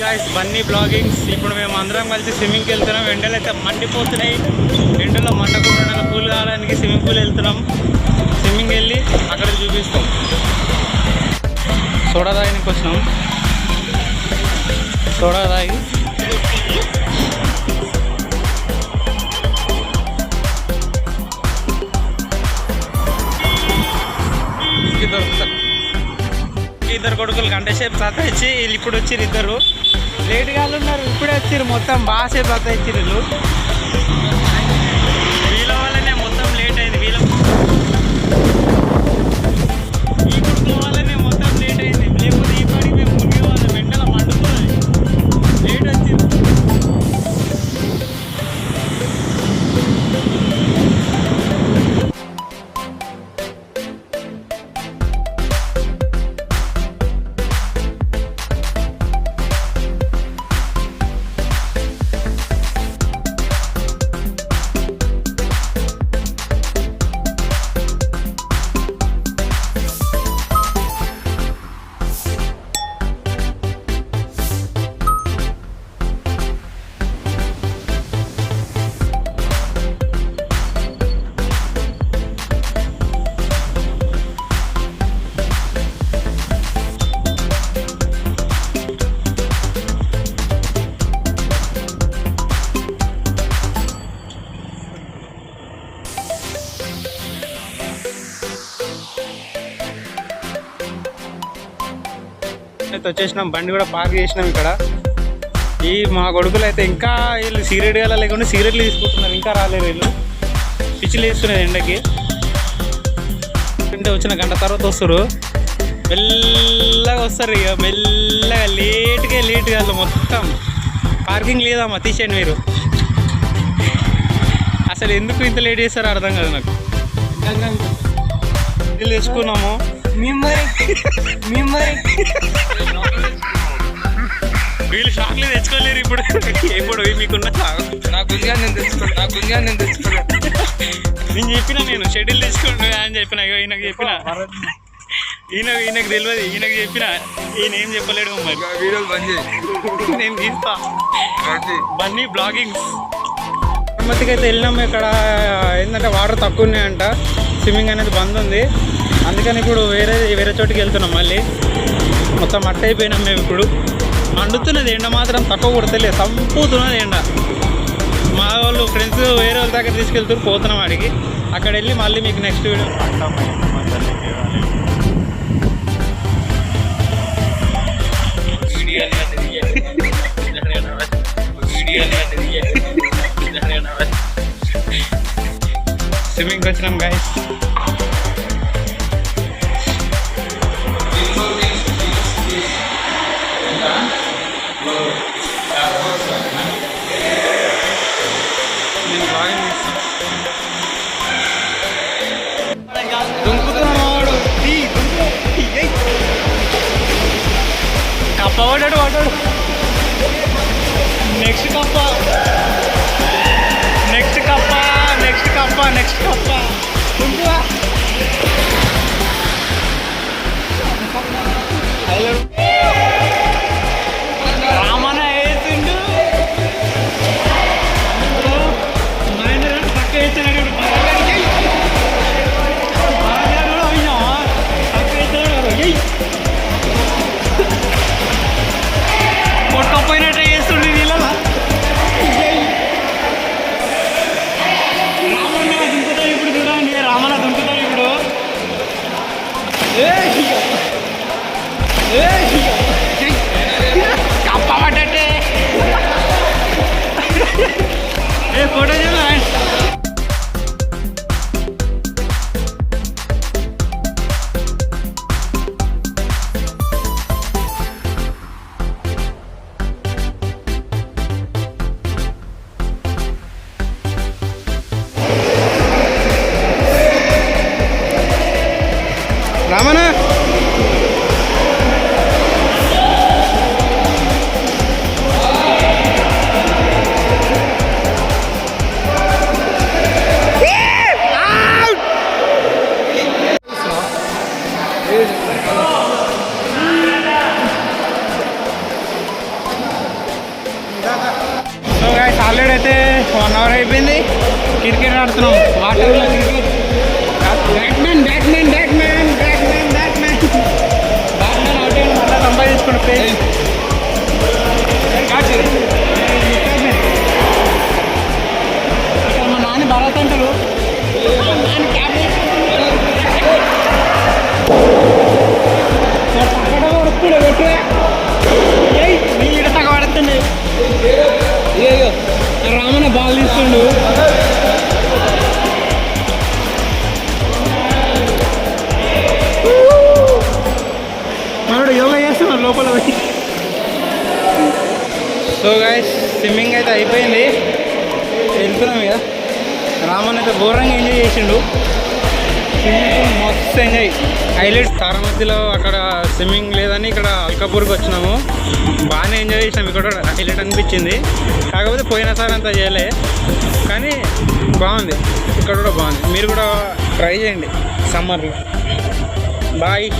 Guys Bunny bloggings ఇప్పుడు మేము అందరం కలిసి స్విమ్మింగ్కి వెళ్తున్నాం. ఎండలు అయితే మండిపోతున్నాయి. ఎండలో మండకుండా పూల్ కావడానికి స్విమ్మింగ్ పూల్ వెళ్తున్నాం. స్విమ్మింగ్ వెళ్ళి అక్కడ చూపిస్తాం. సోడా తాగడానికి వచ్చినాం. సోడా తాగి. ఇద్దరు ఇద్దరు కొడుకులు గంట సేపు సతాయించి వీళ్ళు ఇప్పుడు వచ్చిర్రు ఇద్దరు. లేట్గా ఉన్నారు ఇప్పుడే వచ్చిర్రు మొత్తం బాగా సేపు సతాయించిర్రు అయితే వచ్చేసినాం. బండి కూడా పార్క్ చేసినాం ఇక్కడ. ఈ మా కొడుకులు అయితే ఇంకా వీళ్ళు సిగరెట్ గల లేకుండా సిగరెట్లు తీసుకుంటున్నారు. ఇంకా రాలేరు వీళ్ళు. పిచ్చిలు వేస్తున్నారు ఎండకి. అంటే వచ్చిన గంట తర్వాత వస్తారు. మెల్లగా వస్తారు ఇక. మెల్లగా లేట్గా లేట్గా వాళ్ళు మొత్తం. పార్కింగ్ లేదమ్మా తీసేయండి మీరు. అసలు ఎందుకు ఇంత లేట్ చేస్తారో అర్థం కాదు నాకు. వీళ్ళు తెచ్చుకున్నాము. మేము మిమ్మరి వీళ్ళు షాక్లు తెచ్చుకోలేరు ఇప్పుడు. ఇప్పుడు మీకున్న నా గుంజా నేను తెచ్చుకోను నా గుంజా నేను తెచ్చుకోను నేను చెప్పిన నేను షెడ్యూల్ తెచ్చుకోండి అని చెప్పిన ఇగో ఈయనకు చెప్పిన. ఈయన ఈయనకు తెలియదు ఈయనకు చెప్పిన. ఈయన ఏం చెప్పలేడు మరి. వీడియోలు బంద్ చేయి. నేను తీస్తా. బన్నీ బ్లాగింగ్స్ అయితే వెళ్ళినాము ఇక్కడ. ఏంటంటే వాటర్ తక్కువ ఉన్నాయంట. స్విమ్మింగ్ అనేది బంద్ ఉంది. అందుకని ఇప్పుడు వేరే వేరే చోటికి వెళ్తున్నాం మళ్ళీ. మొత్తం మట్టి అయిపోయినాం మేము ఇప్పుడు. మండుతున్నది ఎండ మాత్రం తక్కువ కొడతలేదు సంపుతున్నది ఎండ. మా వాళ్ళు ఫ్రెండ్స్ వేరే వాళ్ళ దగ్గర తీసుకెళ్తూ పోతున్నాం వాడికి అక్కడ వెళ్ళి మళ్ళీ మీకు నెక్స్ట్ వీడియో స్విమ్మింగ్ వచ్చినాం guys covered and watered. Next kappa. Next kappa. Next kappa. Next kappa. Hello. దుంకుతాడు ఇప్పుడు రామనా ఆల్రెడీ అయితే వన్ అవర్ అయిపోయింది. క్రికెట్ ఆడుతున్నాం. వాటర్లో క్రికెట్ బ్యాట్మెన్ బ్యాట్మెన్ బ్యాట్ లోపల సో గాయస్ స్విమ్మింగ్ అయితే అయిపోయింది. వెళ్తున్నాం ఇక. రామన్ అయితే ఘోరంగా ఎంజాయ్ చేసిండు. స్విమ్మింగ్ మస్తు ఎంజాయ్ హైలైట్ తారామతిలో అక్కడ స్విమ్మింగ్ లేదని ఇక్కడ అల్కాపూర్కి వచ్చినాము. బాగానే ఎంజాయ్ చేసినాం. ఇక్కడ కూడా హైలైట్ అనిపించింది. కాకపోతే పోయినసారి అంతా చేయలే. కానీ బాగుంది. ఇక్కడ కూడా బాగుంది. మీరు కూడా ట్రై చేయండి. సమ్మర్లో బాయ్